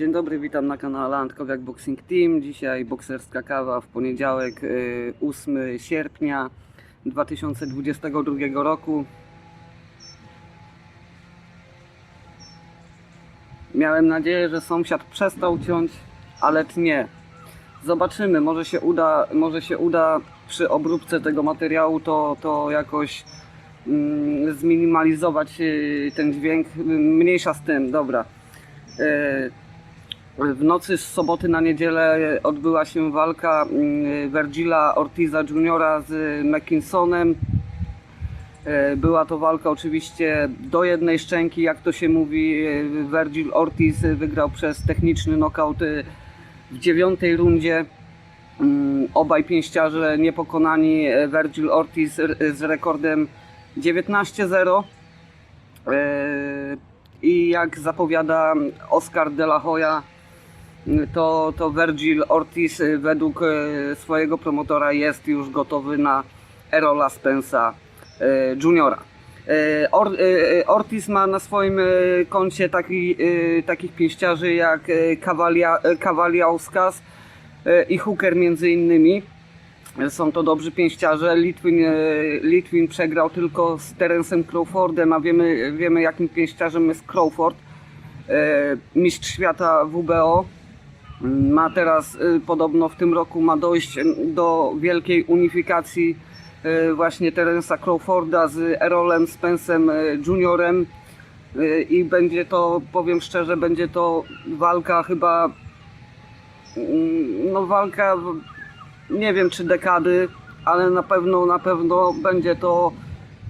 Dzień dobry, witam na kanale Antkowiak Boxing Team. Dzisiaj bokserska kawa w poniedziałek, y, 8 sierpnia 2022 roku. Miałem nadzieję, że sąsiad przestał ciąć, ale nie. Zobaczymy, może się uda, może się uda przy obróbce tego materiału to, to jakoś mm, zminimalizować y, ten dźwięk. Mniejsza z tym, dobra. Y, w nocy z soboty na niedzielę odbyła się walka mm, Virgila Ortiza Juniora z McKinsonem. E, Była to walka oczywiście do jednej szczęki, jak to się mówi. E, Virgil Ortiz wygrał przez techniczny knockout e, w dziewiątej rundzie. Mm, Obaj pięściarze niepokonani. Virgil Ortiz z rekordem 19-0. E, I jak zapowiada Oscar de la Hoya, to, to Virgil Ortiz y, według y, swojego promotora jest już gotowy na Erola Spence'a y, Juniora. Or, Ortiz ma na swoim koncie taki, takich pięściarzy jak Kawalia, Kawaliauskas y, i Hooker między innymi. Są to dobrzy pięściarze. Litwin, Litwin przegrał tylko z Terencem Crawfordem, a wiemy, wiemy jakim pięściarzem jest Crawford. Mistrz świata WBO. Ma teraz e, podobno w tym roku ma dojść do wielkiej unifikacji e, właśnie Terensa Crawforda z Erolem Spence'em e, Juniorem. I będzie to, powiem szczerze, będzie to walka chyba mm, no walka nie wiem czy dekady, ale na pewno na pewno będzie to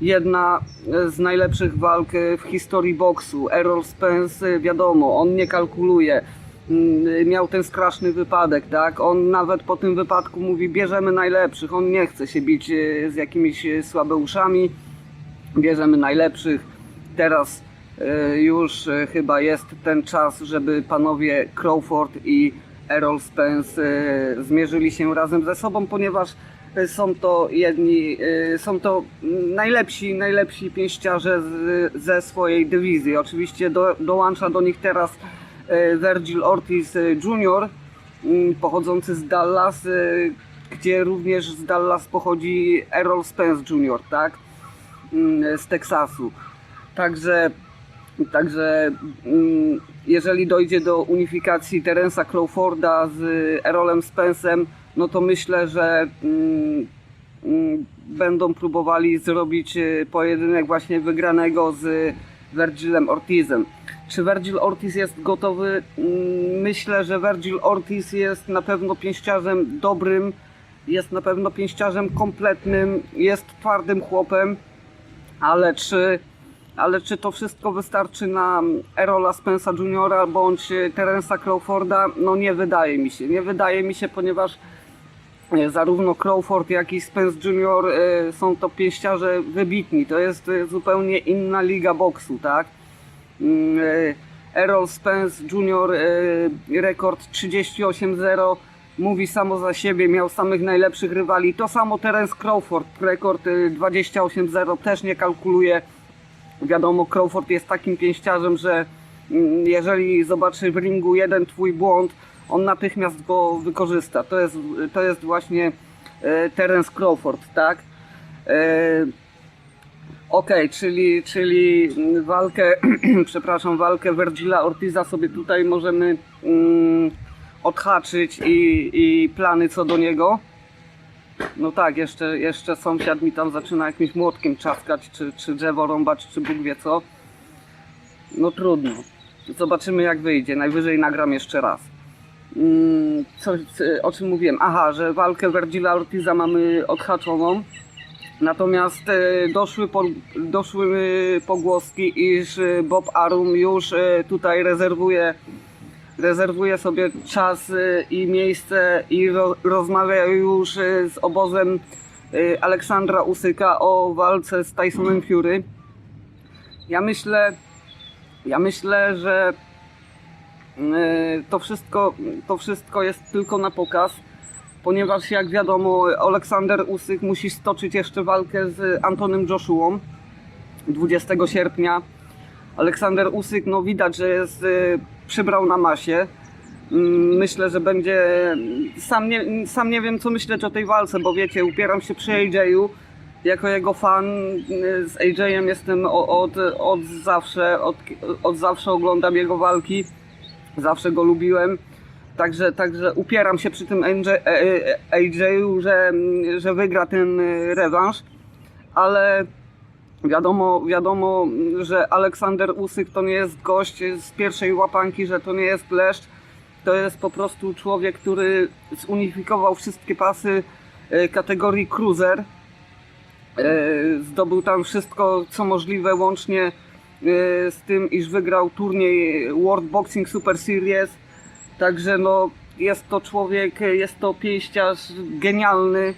jedna z najlepszych walk w historii boksu. Errol Spence, wiadomo, on nie kalkuluje. Mm, Miał ten straszny wypadek, tak? On nawet po tym wypadku mówi, bierzemy najlepszych. On nie chce się bić e, z jakimiś e, słabeuszami. Bierzemy najlepszych. Teraz e, już chyba jest ten czas, żeby panowie Crawford i Errol Spence zmierzyli się razem ze sobą, ponieważ są to jedni, są to mm, najlepsi, najlepsi pięściarze z, ze swojej dywizji. Oczywiście do, dołącza do nich teraz Virgil Ortiz e, Jr., mm, pochodzący z Dallas, e, gdzie również z Dallas pochodzi Errol Spence Jr., tak? Mm, z Teksasu. Także, także mm, jeżeli dojdzie do unifikacji Terensa Crawforda z Erolem Spence'em, no to myślę, że będą próbowali zrobić e, pojedynek właśnie wygranego z Virgilem Ortizem. Czy Virgil Ortiz jest gotowy? Mm, Myślę, że Virgil Ortiz jest na pewno pięściarzem dobrym, jest na pewno pięściarzem kompletnym, jest twardym chłopem, ale czy, ale czy to wszystko wystarczy na Erola Spence'a Juniora bądź Terensa Crawforda? No nie wydaje mi się. Nie wydaje mi się, ponieważ zarówno Crawford, jak i Spence Junior e, są to pięściarze wybitni. To jest e, zupełnie inna liga boksu, tak? Mm, e, Errol Spence e, rekord 38-0 mówi samo za siebie, miał samych najlepszych rywali. To samo Terence Crawford, rekord e, 28-0 też nie kalkuluje. Wiadomo, Crawford jest takim pięściarzem, że mm, jeżeli zobaczy w ringu jeden twój błąd, on natychmiast go wykorzysta. To jest, to jest właśnie e, Terence Crawford, tak? E, Okej, czyli, czyli mm, walkę, przepraszam, walkę Virgila Ortiza sobie tutaj możemy mm, odhaczyć i, i plany co do niego. No tak, jeszcze, jeszcze sąsiad mi tam zaczyna jakimś młotkiem czaskać, czy, czy drzewo rąbać, czy Bóg wie co. No trudno. Zobaczymy jak wyjdzie. Najwyżej nagram jeszcze raz. Mm, co, co- o czym mówiłem? Aha, że walkę Virgila Ortiza mamy odhaczoną. Natomiast e, doszły, po, doszły e, pogłoski, iż e, Bob Arum już tutaj rezerwuje, rezerwuje sobie czas i miejsce i ro, rozmawia już z obozem Aleksandra Usyka o walce z Tysonem Fury. Ja myślę, ja myślę, że to wszystko, to wszystko jest tylko na pokaz ponieważ jak wiadomo Aleksander Usyk musi stoczyć jeszcze walkę z Antonym Joshuą 20 sierpnia. Aleksander Usyk, no widać, że jest, y, przybrał na masie. Mm, Myślę, że będzie. Sam nie, sam nie wiem, co myśleć o tej walce, bo wiecie, upieram się przy AJ-u. Jako jego fan y, z AJ-em jestem od, od zawsze, od, od zawsze oglądam jego walki. Zawsze go lubiłem. Także, także upieram się przy tym e, e, AJ-u, że, że wygra ten y, rewanż. Ale Wiadomo, wiadomo, że Aleksander Usyk to nie jest gość z pierwszej łapanki, że to nie jest leszcz. To jest po prostu człowiek, który zunifikował wszystkie pasy e, kategorii cruiser. E, Zdobył tam wszystko, co możliwe, łącznie e, z tym, iż wygrał turniej World Boxing Super Series. Także no, jest to człowiek, jest to pięściarz genialny,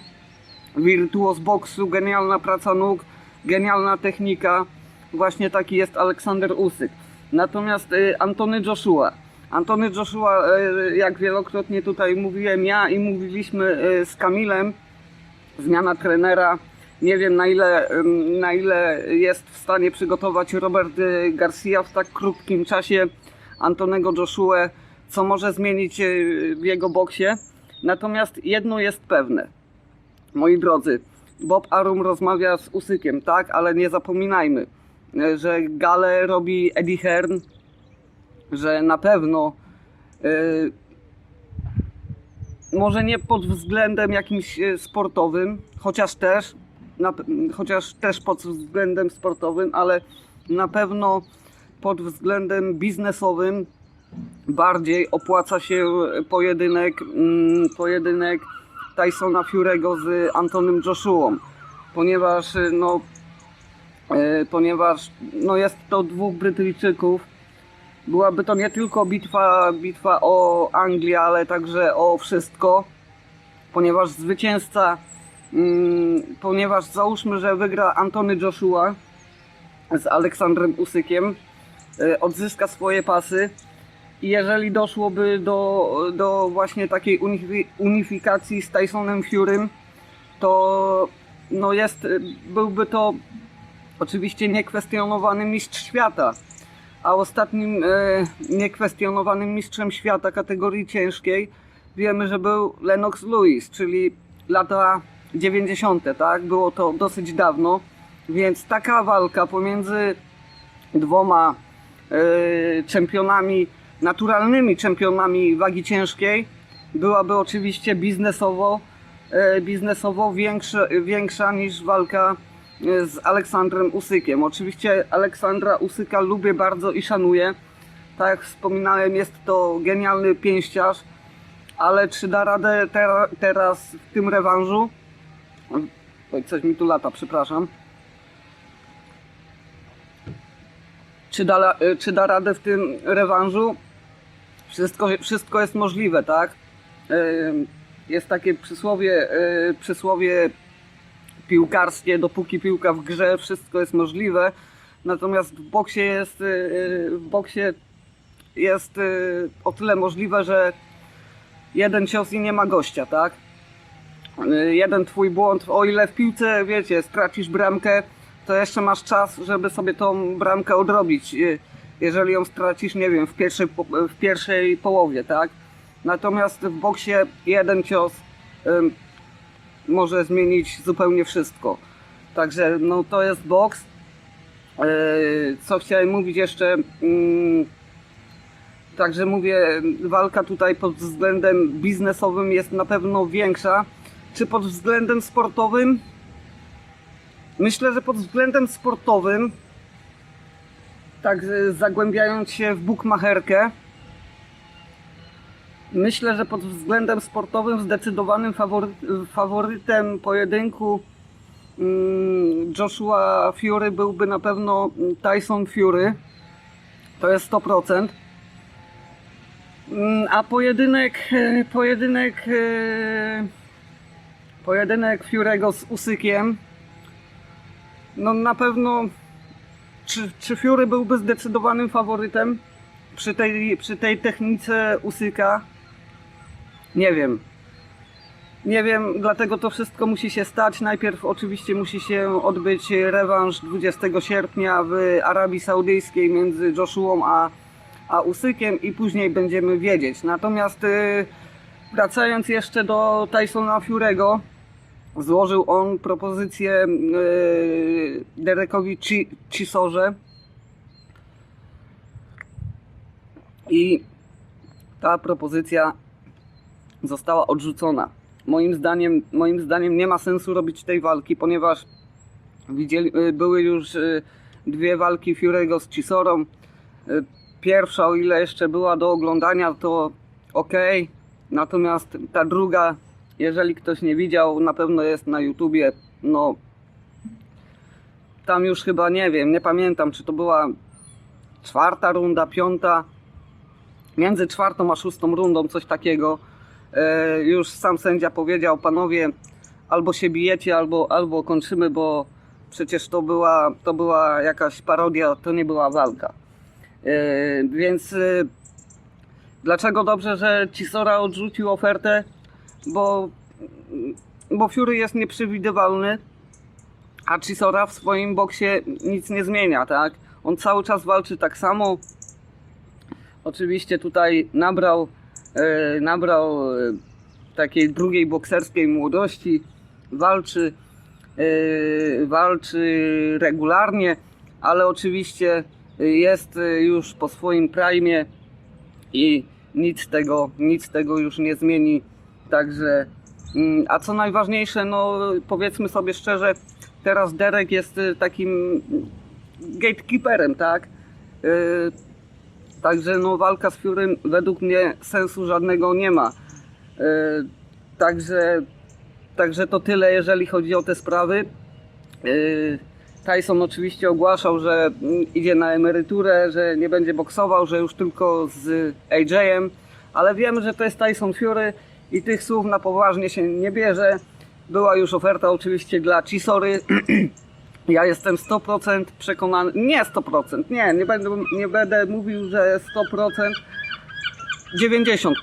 wirtuoz boksu, genialna praca nóg, genialna technika. Właśnie taki jest Aleksander Usyk. Natomiast y, Antony Joshua. Antony Joshua, y, jak wielokrotnie tutaj mówiłem ja i mówiliśmy y, z Kamilem, zmiana trenera. Nie wiem na ile, na ile jest w stanie przygotować Robert y, Garcia w tak krótkim czasie Antonego Joshua, co może zmienić y, w jego boksie. Natomiast jedno jest pewne. Moi drodzy, Bob Arum rozmawia z Usykiem, tak? Ale nie zapominajmy, e, że galę robi Eddie Hearn, że na pewno e, może nie pod względem jakimś sportowym, chociaż też, na, chociaż też pod względem sportowym, ale na pewno pod względem biznesowym bardziej opłaca się pojedynek, mm, pojedynek Tysona Fury'ego z Antonym Joshuą, ponieważ y, no, e, ponieważ no jest to dwóch Brytyjczyków. Byłaby to nie tylko bitwa, bitwa o Anglię, ale także o wszystko, ponieważ zwycięzca, ponieważ załóżmy, że wygra Antony Joshua z Aleksandrem Usykiem, e, odzyska swoje pasy, i jeżeli doszłoby do, do właśnie takiej unifi- unifikacji z Tysonem Furym, to no jest, byłby to oczywiście niekwestionowany mistrz świata. A ostatnim e, niekwestionowanym mistrzem świata kategorii ciężkiej wiemy, że był Lennox Lewis, czyli lata 90., tak? Było to dosyć dawno, więc taka walka pomiędzy dwoma e, czempionami, naturalnymi czempionami wagi ciężkiej byłaby oczywiście biznesowo, e, biznesowo większa, większa niż walka e, z Aleksandrem Usykiem. Oczywiście Aleksandra Usyka lubię bardzo i szanuję. Tak jak wspominałem, jest to genialny pięściarz, ale czy da radę tera, teraz w tym rewanżu? Oj, coś mi tu lata, przepraszam. czy da, y, czy da radę w tym rewanżu. Wszystko, wszystko jest możliwe, tak? Jest takie przysłowie, y, przysłowie piłkarskie, dopóki piłka w grze, wszystko jest możliwe. Natomiast w boksie jest, y, w boksie jest o tyle możliwe, że jeden cios i nie ma gościa, tak? Y, jeden twój błąd, o ile w piłce, wiecie, stracisz bramkę, to jeszcze masz czas, żeby sobie tą bramkę odrobić. y, Jeżeli ją stracisz, nie wiem, w pierwszej, w pierwszej połowie, tak? Natomiast w boksie jeden cios może zmienić zupełnie wszystko. Także no to jest boks. Yy, Co chciałem mówić jeszcze? mm, Także mówię, walka tutaj pod względem biznesowym jest na pewno większa. Czy pod względem sportowym? Myślę, że pod względem sportowym, tak y, zagłębiając się w bukmacherkę, myślę, że pod względem sportowym zdecydowanym fawory, faworytem pojedynku mm, Joshua Fury byłby na pewno Tyson Fury. To jest 100%. Mm, A pojedynek, e, pojedynek, e, pojedynek Fury'ego z Usykiem, no na pewno, czy, czy Fury byłby zdecydowanym faworytem przy tej, przy tej technice Usyka? Nie wiem. Nie wiem, dlatego to wszystko musi się stać. Najpierw oczywiście musi się odbyć rewanż 20 sierpnia w Arabii Saudyjskiej między Joshuą a a Usykiem i później będziemy wiedzieć. Natomiast y, wracając jeszcze do Tysona Fury'ego, złożył on propozycję y, Derekowi Chisorze i ta propozycja została odrzucona. Moim zdaniem, moim zdaniem nie ma sensu robić tej walki, ponieważ widzieli, y, były już y, dwie walki Fury'ego z Chisorą. Y, Pierwsza, o ile jeszcze była do oglądania, to ok. Natomiast ta druga, jeżeli ktoś nie widział, na pewno jest na YouTubie. No, tam już chyba nie wiem, nie pamiętam, czy to była czwarta runda, piąta. Między czwartą a szóstą rundą, coś takiego. E, już sam sędzia powiedział, panowie, albo się bijecie, albo, albo kończymy, bo przecież to była, to była jakaś parodia, to nie była walka. E, więc e, dlaczego dobrze, że Cisora odrzucił ofertę? Bo, bo Fury jest nieprzewidywalny, a Cisora w swoim boksie nic nie zmienia, tak? On cały czas walczy tak samo. Oczywiście tutaj nabrał, e, nabrał e, takiej drugiej bokserskiej młodości, walczy, e, walczy regularnie, ale oczywiście jest już po swoim prime i nic tego, nic tego już nie zmieni. Także, mm, a co najważniejsze, no powiedzmy sobie szczerze, teraz Derek jest e, takim gatekeeperem, tak? E, Także no walka z Furym według mnie sensu żadnego nie ma. E, Także, także to tyle, jeżeli chodzi o te sprawy. Tyson oczywiście ogłaszał, że mm, idzie na emeryturę, że nie będzie boksował, że już tylko z AJ-em, ale wiemy, że to jest Tyson Fury i tych słów na poważnie się nie bierze. Była już oferta oczywiście dla Chisory. Ja jestem 100% przekonany, nie 100%, nie, nie będę, nie będę mówił, że 100%, 90%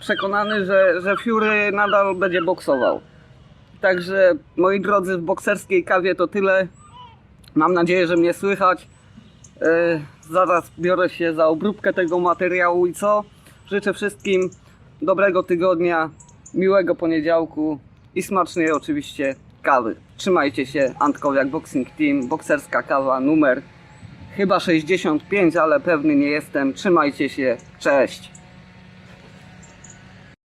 przekonany, że, że Fury nadal będzie boksował. Także moi drodzy, w bokserskiej kawie to tyle. Mam nadzieję, że mnie słychać. Yy, zaraz biorę się za obróbkę tego materiału i co? Życzę wszystkim dobrego tygodnia, miłego poniedziałku i smacznej oczywiście kawy. Trzymajcie się, Antkowiak Boxing Team, bokserska kawa numer chyba 65, ale pewny nie jestem. Trzymajcie się, cześć!